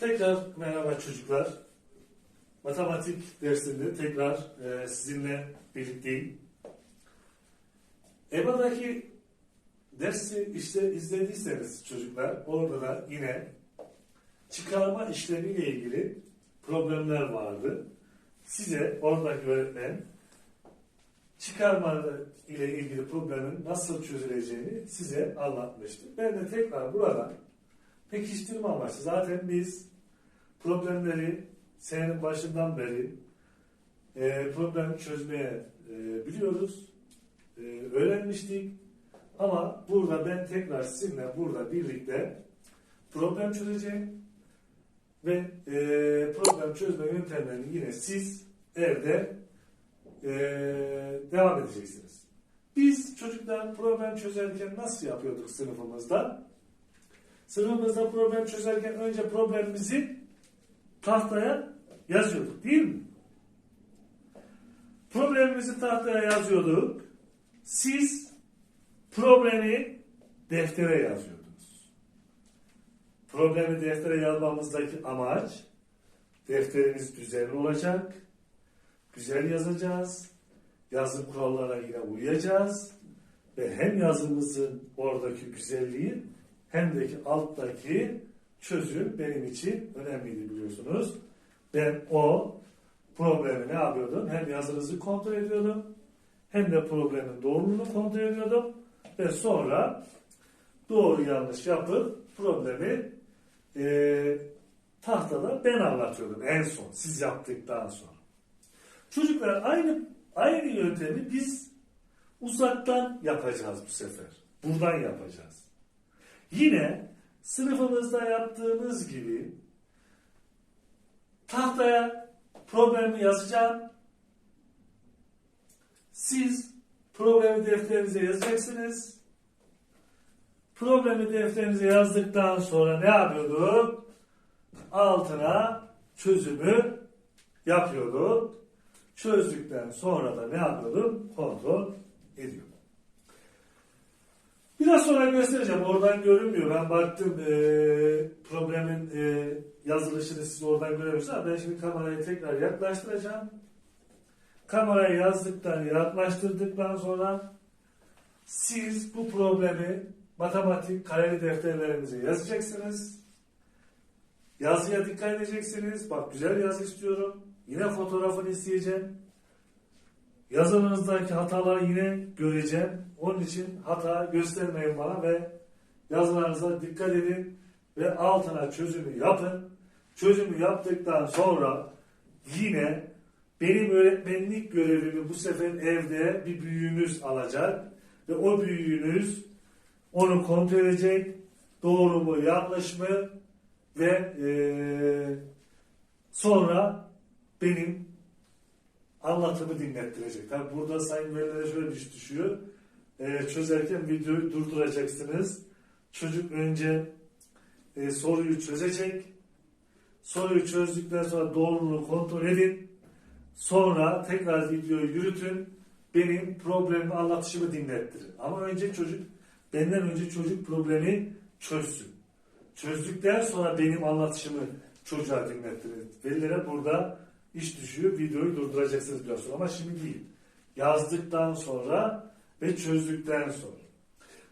Tekrar merhaba çocuklar. Matematik dersinde tekrar e, sizinle birlikteyim. EBA'daki dersi işte izlediyseniz çocuklar orada da yine çıkarma işlemiyle ilgili problemler vardı. Size oradaki öğretmen çıkarma ile ilgili problemin nasıl çözüleceğini size anlatmıştı. Ben de tekrar burada pekiştirme amaçlı. Zaten biz problemleri senenin başından beri e, problem çözmeye e, biliyoruz. E, öğrenmiştik. Ama burada ben tekrar sizinle burada birlikte problem çözeceğim ve e, problem çözme yöntemlerini yine siz evde e, devam edeceksiniz. Biz çocuklar problem çözerken nasıl yapıyorduk sınıfımızda? Sınıfımızda problem çözerken önce problemimizi tahtaya yazıyorduk değil mi? Problemimizi tahtaya yazıyorduk. Siz problemi deftere yazıyordunuz. Problemi deftere yazmamızdaki amaç defterimiz düzenli olacak. Güzel yazacağız. Yazım kurallarına yine uyacağız. Ve hem yazımızın oradaki güzelliği hem de ki alttaki çözüm benim için önemliydi biliyorsunuz. Ben o problemi ne yapıyordum? Hem yazınızı kontrol ediyordum hem de problemin doğruluğunu kontrol ediyordum ve sonra doğru yanlış yapıp problemi e, tahtada ben anlatıyordum en son siz yaptıktan sonra. Çocuklar aynı aynı yöntemi biz uzaktan yapacağız bu sefer. Buradan yapacağız. Yine sınıfımızda yaptığımız gibi tahtaya problemi yazacağım. Siz problemi defterinize yazacaksınız. Problemi defterinize yazdıktan sonra ne yapıyorduk? Altına çözümü yapıyorduk. Çözdükten sonra da ne yapıyordum? Kontrol ediyordum. Biraz sonra göstereceğim. Oradan görünmüyor. Ben baktım e, problemin e, yazılışını siz oradan göremiyorsunuz. Ben şimdi kamerayı tekrar yaklaştıracağım. Kamerayı yazdıktan, yaklaştırdıktan sonra siz bu problemi matematik kareli defterlerinize yazacaksınız. Yazıya dikkat edeceksiniz. Bak güzel yazı istiyorum. Yine fotoğrafını isteyeceğim. Yazınızdaki hataları yine göreceğim. Onun için hata göstermeyin bana ve yazılarınıza dikkat edin ve altına çözümü yapın. Çözümü yaptıktan sonra yine benim öğretmenlik görevimi bu sefer evde bir büyüğünüz alacak ve o büyüğünüz onu kontrol edecek. Doğru mu, yanlış mı ve eee, sonra benim anlatımı dinlettirecek. Tabi burada sayın velilere şöyle iş düşüyor. Ee, çözerken videoyu durduracaksınız. Çocuk önce e, soruyu çözecek. Soruyu çözdükten sonra doğruluğunu kontrol edin. Sonra tekrar videoyu yürütün. Benim problemimi anlatışımı dinlettirin. Ama önce çocuk, benden önce çocuk problemi çözsün. Çözdükten sonra benim anlatışımı çocuğa dinlettirin. Velilere burada iş düşüyor. Videoyu durduracaksınız biraz ama şimdi değil. Yazdıktan sonra ve çözdükten sonra.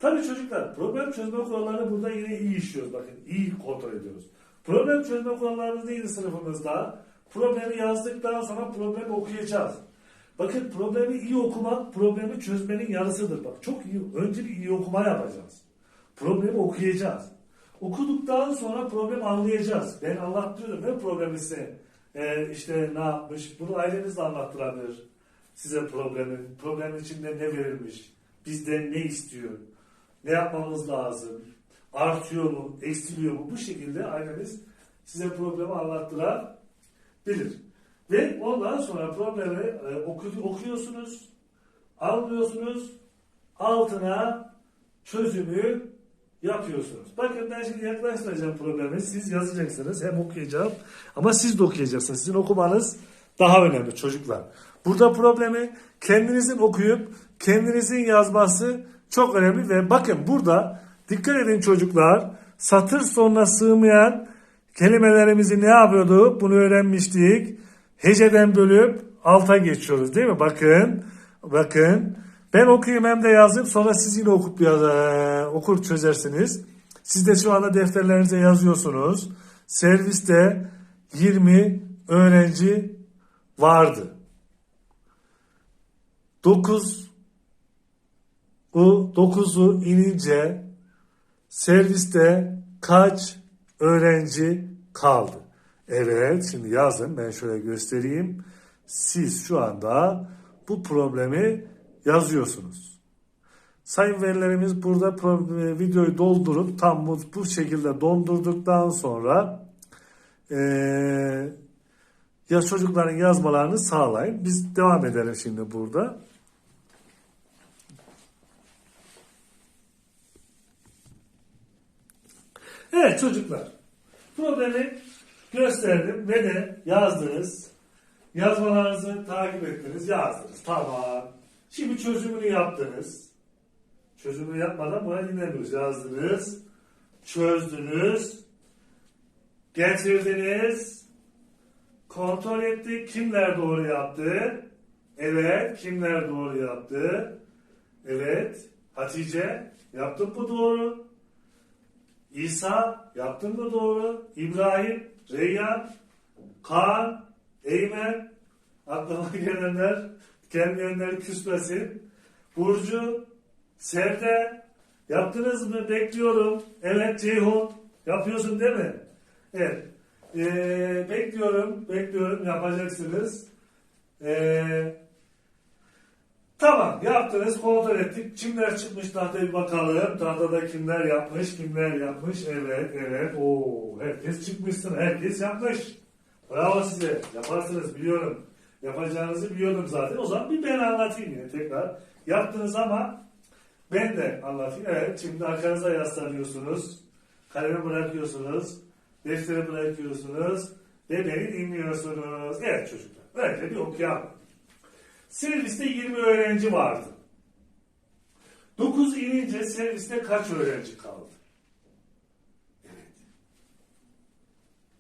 Tabii çocuklar problem çözme kurallarını burada yine iyi işliyoruz. Bakın iyi kontrol ediyoruz. Problem çözme kurallarımız neydi sınıfımızda? Problemi yazdıktan sonra problemi okuyacağız. Bakın problemi iyi okumak problemi çözmenin yarısıdır. Bak çok iyi. Önce bir iyi okuma yapacağız. Problemi okuyacağız. Okuduktan sonra problemi anlayacağız. Ben anlattırıyorum ve problemi size e, işte ne yapmış. Bunu aileniz de anlattırabilir. Size problemi, problemin içinde ne verilmiş, bizden ne istiyor, ne yapmamız lazım, artıyor mu, eksiliyor mu bu şekilde aileniz size problemi anlattırabilir. Ve ondan sonra problemi e, oku- okuyorsunuz, anlıyorsunuz, altına çözümü yapıyorsunuz. Bakın ben şimdi yaklaştıracağım problemi. Siz yazacaksınız. Hem okuyacağım. Ama siz de okuyacaksınız. Sizin okumanız daha önemli çocuklar. Burada problemi kendinizin okuyup kendinizin yazması çok önemli ve bakın burada dikkat edin çocuklar satır sonuna sığmayan kelimelerimizi ne yapıyorduk? Bunu öğrenmiştik. Heceden bölüp alta geçiyoruz değil mi? Bakın, bakın. Ben okuyayım hem de yazayım. Sonra siz yine okup e, okur çözersiniz. Siz de şu anda defterlerinize yazıyorsunuz. Serviste 20 öğrenci vardı. 9 bu 9'u inince serviste kaç öğrenci kaldı? Evet, şimdi yazın. Ben şöyle göstereyim. Siz şu anda bu problemi yazıyorsunuz. Sayın verilerimiz burada pro- videoyu doldurup tam bu, bu şekilde dondurduktan sonra eee ya çocukların yazmalarını sağlayın. Biz devam edelim şimdi burada. Evet çocuklar. Problemi gösterdim ve de yazdınız. Yazmalarınızı takip ettiniz, yazdınız. Tamam. Şimdi çözümünü yaptınız. Çözümünü yapmadan buna dinlemiyoruz. Yazdınız, çözdünüz, getirdiniz, kontrol ettik. Kimler doğru yaptı? Evet, kimler doğru yaptı? Evet, Hatice, yaptın mı doğru? İsa, yaptın mı doğru? İbrahim, Reyyan, Kaan, Eymen, aklıma gelenler, gelmeyenler küsmesin. Burcu, Sevde, yaptınız mı? Bekliyorum. Evet Ceyhun, yapıyorsun değil mi? Evet. Ee, bekliyorum, bekliyorum, yapacaksınız. Ee, tamam, yaptınız, kontrol ettik. Kimler çıkmış tahtaya bir bakalım. Tahtada kimler yapmış, kimler yapmış. Evet, evet. Oo, herkes çıkmışsın, herkes yapmış. Bravo size, yaparsınız biliyorum. Yapacağınızı biliyordum zaten. O zaman bir ben anlatayım yine tekrar. Yaptınız ama ben de anlatayım. Evet, şimdi arkanıza yaslanıyorsunuz. Kalemi bırakıyorsunuz. Defteri bırakıyorsunuz. Ve beni dinliyorsunuz. Evet çocuklar. Önce bir okuyalım. Serviste 20 öğrenci vardı. 9 inince serviste kaç öğrenci kaldı? Evet.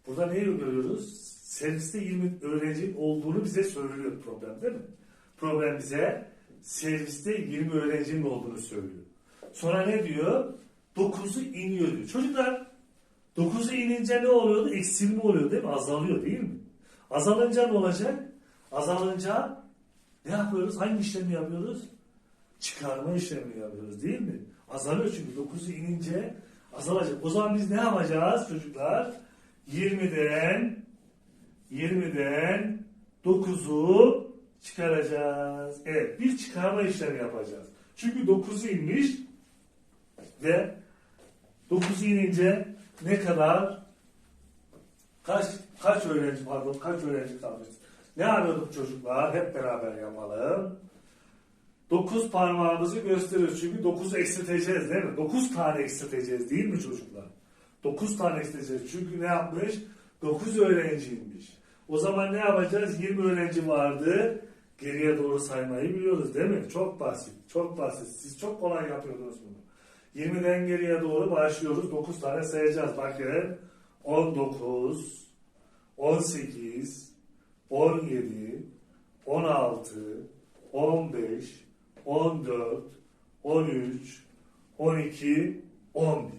Burada neyi görüyoruz? Serviste 20 öğrenci olduğunu bize söylüyor problem değil mi? Problem bize serviste 20 öğrencinin olduğunu söylüyor. Sonra ne diyor? 9'u iniyor diyor. Çocuklar 9'u inince ne oluyordu? Eksilme oluyor değil mi? Azalıyor değil mi? Azalınca ne olacak? Azalınca ne yapıyoruz? Hangi işlemi yapıyoruz? Çıkarma işlemi yapıyoruz değil mi? Azalıyor çünkü 9'u inince azalacak. O zaman biz ne yapacağız çocuklar? 20'den 20'den 9'u çıkaracağız. Evet bir çıkarma işlemi yapacağız. Çünkü 9'u inmiş ve 9'u inince ne kadar kaç kaç öğrenci pardon kaç öğrenci kalmış? Ne yapıyorduk çocuklar? Hep beraber yapalım. 9 parmağımızı gösteriyoruz. Çünkü 9'u eksilteceğiz değil mi? 9 tane eksilteceğiz değil mi çocuklar? 9 tane eksilteceğiz. Çünkü ne yapmış? 9 öğrenciymiş. O zaman ne yapacağız? 20 öğrenci vardı. Geriye doğru saymayı biliyoruz değil mi? Çok basit. Çok basit. Siz çok kolay yapıyordunuz bunu. 20'den geriye doğru başlıyoruz. 9 tane sayacağız. Bakın 19, 18, 17, 16, 15, 14, 13, 12, 11.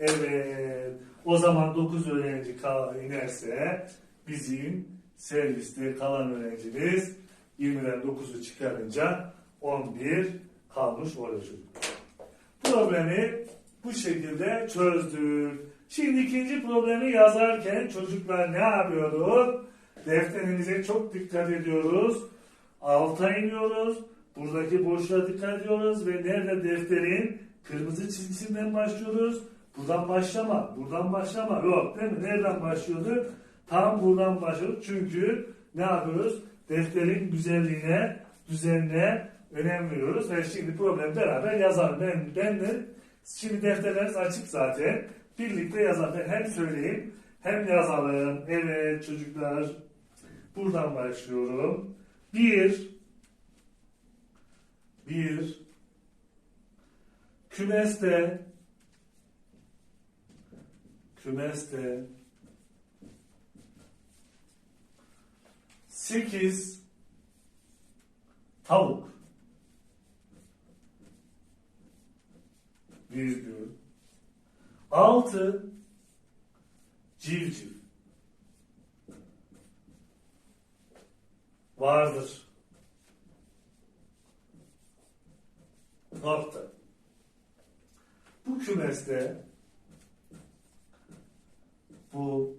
Evet. O zaman 9 öğrenci inerse bizim serviste kalan öğrencimiz 20'den 9'u çıkarınca 11 kalmış çocuklar. Problemi bu şekilde çözdük. Şimdi ikinci problemi yazarken çocuklar ne yapıyorduk? Defterimize çok dikkat ediyoruz. Alta iniyoruz. Buradaki boşluğa dikkat ediyoruz ve nerede defterin kırmızı çizgisinden başlıyoruz. Buradan başlama, buradan başlama. Yok değil mi? Nereden başlıyorduk? Tam buradan başlıyorduk. Çünkü ne yapıyoruz? Defterin güzelliğine, düzenine önem veriyoruz. Ve şimdi problem beraber yazalım. Ben, ben de şimdi defterleriniz açık zaten. Birlikte yazalım. Hem söyleyeyim hem yazalım. Evet çocuklar. Buradan başlıyorum. 1 1 Kümeste Kümeste 8 tavuk. Virgül 6 civciv. Vardır. Nokta. Bu kümeste bu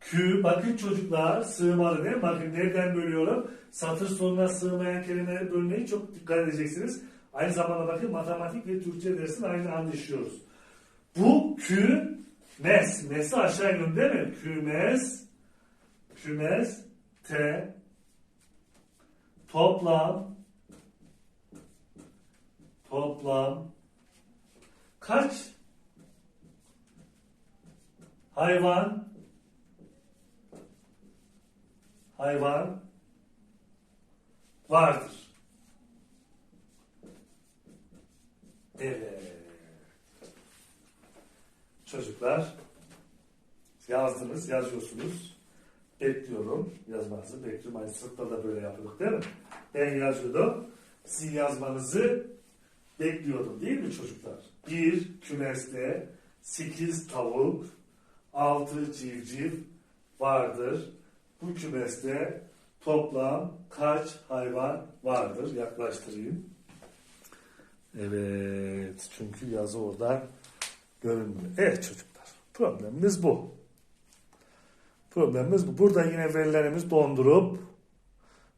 Kü, bakın çocuklar sığmalı değil mi? Bakın nereden bölüyorum? Satır sonuna sığmayan kelimeleri bölmeyi çok dikkat edeceksiniz. Aynı zamanda bakın matematik ve Türkçe dersini aynı anda işliyoruz. Bu kü mes. Mes'i aşağı iniyorum değil mi? Kümes kümes te toplam toplam kaç hayvan hayvan vardır. Evet. Çocuklar yazdınız, yazıyorsunuz. Bekliyorum. Yazmanızı bekliyorum. Aynı sınıfta da böyle yapıyorduk değil mi? Ben yazıyordum. Sizin yazmanızı bekliyordum değil mi çocuklar? Bir kümeste sekiz tavuk, altı civciv vardır. Bu kümeste toplam kaç hayvan vardır? Yaklaştırayım. Evet, çünkü yazı orada görünmüyor. Evet çocuklar, problemimiz bu. Problemimiz bu. Burada yine verilerimiz dondurup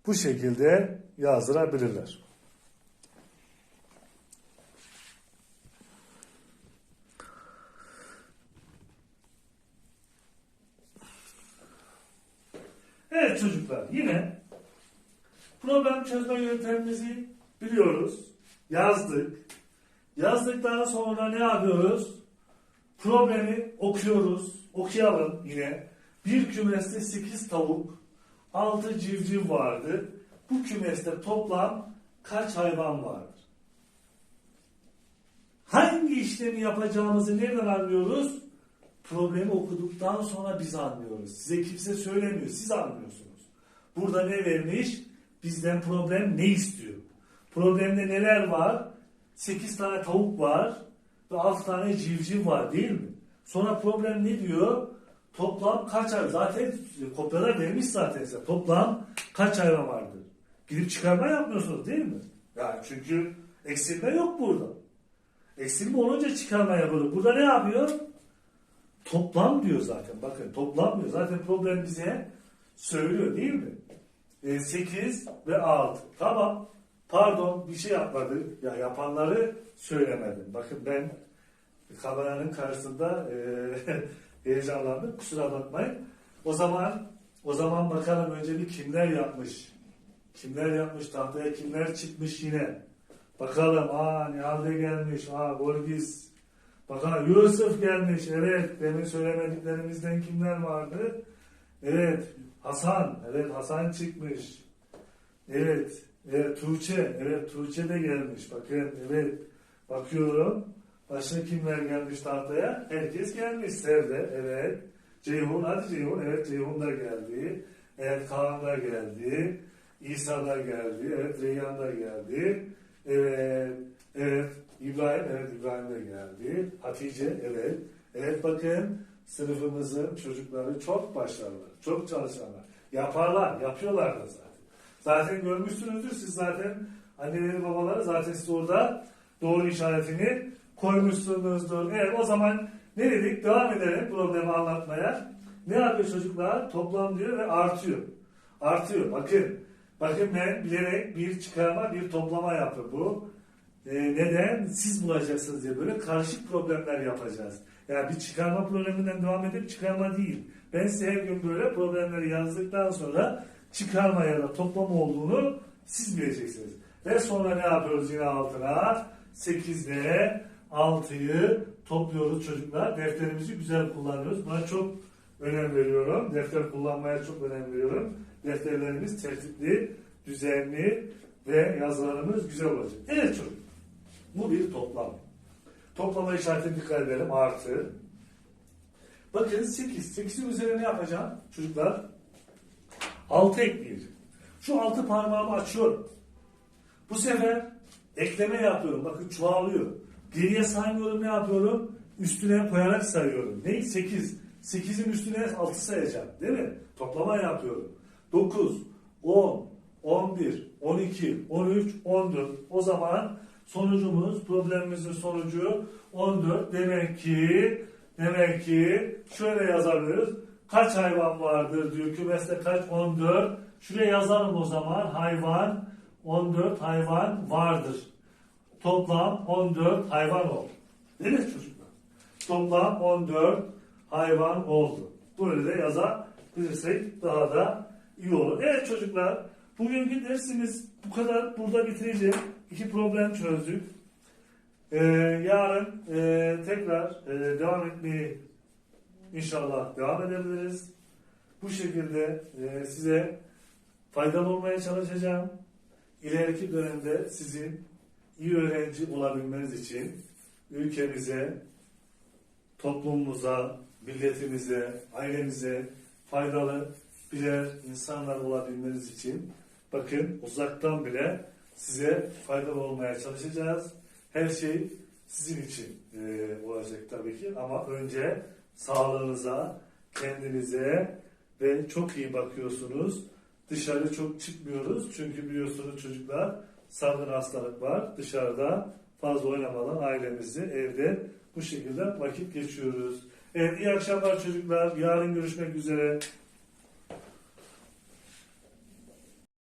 bu şekilde yazdırabilirler. Evet çocuklar yine problem çözme yöntemimizi biliyoruz. Yazdık. Yazdıktan sonra ne yapıyoruz? Problemi okuyoruz. Okuyalım yine. Bir kümeste 8 tavuk, 6 civciv vardı. Bu kümeste toplam kaç hayvan vardır? Hangi işlemi yapacağımızı nereden anlıyoruz? Problemi okuduktan sonra biz anlıyoruz. Size kimse söylemiyor. Siz anlıyorsunuz. Burada ne vermiş? Bizden problem ne istiyor? Problemde neler var? 8 tane tavuk var ve 6 tane civciv var değil mi? Sonra problem ne diyor? Toplam kaç hayvan? Zaten kopyalar vermiş zaten size. Toplam kaç hayvan vardır? Gidip çıkarma yapmıyorsunuz değil mi? Yani çünkü eksilme yok burada. Eksilme olunca çıkarma yapılır. Burada ne yapıyor? Toplam diyor zaten. Bakın toplam diyor. Zaten problem bize söylüyor değil mi? 8 ve 6. Tamam. Pardon bir şey yapmadı. Ya yapanları söylemedim. Bakın ben kameranın karşısında e, heyecanlandım. Kusura bakmayın. O zaman o zaman bakalım önce bir kimler yapmış. Kimler yapmış tahtaya kimler çıkmış yine. Bakalım aa Nihal'de gelmiş. Aa Golgiz. Bakalım Yusuf gelmiş. Evet demin söylemediklerimizden kimler vardı? Evet Hasan. Evet Hasan çıkmış. Evet. Evet Tuğçe. Evet Tuğçe de gelmiş. Bakın evet. Bakıyorum. Başka kimler gelmiş tahtaya? Herkes gelmiş. Sevde. Evet. Ceyhun. Hadi Ceyhun. Evet Ceyhun da geldi. Evet Kaan da geldi. İsa da geldi. Evet Reyhan da geldi. Evet. Evet. İbrahim. Evet İbrahim de geldi. Hatice. Evet. Evet bakın sınıfımızın çocukları çok başarılı. Çok çalışanlar. Yaparlar. Yapıyorlar da zaten. Zaten görmüşsünüzdür. Siz zaten anneleri babaları zaten siz orada doğru işaretini koymuşsunuzdur. Evet o zaman ne dedik? Devam edelim problemi anlatmaya. Ne yapıyor çocuklar? Toplam diyor ve artıyor. Artıyor. Bakın. Bakın ben bilerek bir çıkarma bir toplama yaptım bu. Ee, neden? Siz bulacaksınız diye böyle karışık problemler yapacağız. Yani bir çıkarma probleminden devam edip çıkarma değil. Ben size her gün böyle problemleri yazdıktan sonra çıkarma ya da toplama olduğunu siz bileceksiniz. Ve sonra ne yapıyoruz yine altına? 8'de 6'yı topluyoruz çocuklar. Defterimizi güzel kullanıyoruz. Buna çok önem veriyorum. Defter kullanmaya çok önem veriyorum. Defterlerimiz tertipli, düzenli ve yazılarımız güzel olacak. Evet çocuk. Bu bir toplam. Toplama işaretine dikkat edelim. Artı. Bakın 8. 8'in üzerine ne yapacağım çocuklar? 6 ekleyeceğim. Şu altı parmağımı açıyorum. Bu sefer ekleme yapıyorum. Bakın çoğalıyor. Geriye saymıyorum ne yapıyorum? Üstüne koyarak sayıyorum. Ne? 8. 8'in üstüne 6 sayacağım. Değil mi? Toplama yapıyorum. 9, 10, 11, 12, 13, 14. O zaman sonucumuz, problemimizin sonucu 14. Demek ki demek ki şöyle yazabiliriz. Kaç hayvan vardır diyor. Kümeste kaç? 14. Şuraya yazalım o zaman. Hayvan 14 hayvan vardır. Toplam 14 hayvan oldu. Mi çocuklar? Toplam 14 hayvan oldu. Böyle de yazabilirsek daha da iyi olur. Evet çocuklar, bugünkü dersimiz bu kadar. Burada bitireceğim. İki problem çözdük. Ee, yarın e, tekrar e, devam etmeyi inşallah devam edebiliriz. Bu şekilde e, size faydalı olmaya çalışacağım. İleriki dönemde sizin iyi öğrenci olabilmeniz için ülkemize, toplumumuza, milletimize, ailemize faydalı birer insanlar olabilmeniz için bakın uzaktan bile size faydalı olmaya çalışacağız. Her şey sizin için e, olacak tabii ki ama önce sağlığınıza, kendinize ve çok iyi bakıyorsunuz. Dışarı çok çıkmıyoruz çünkü biliyorsunuz çocuklar salgın hastalık var. Dışarıda fazla oynamadan ailemizle evde bu şekilde vakit geçiyoruz. Evet iyi akşamlar çocuklar. Yarın görüşmek üzere.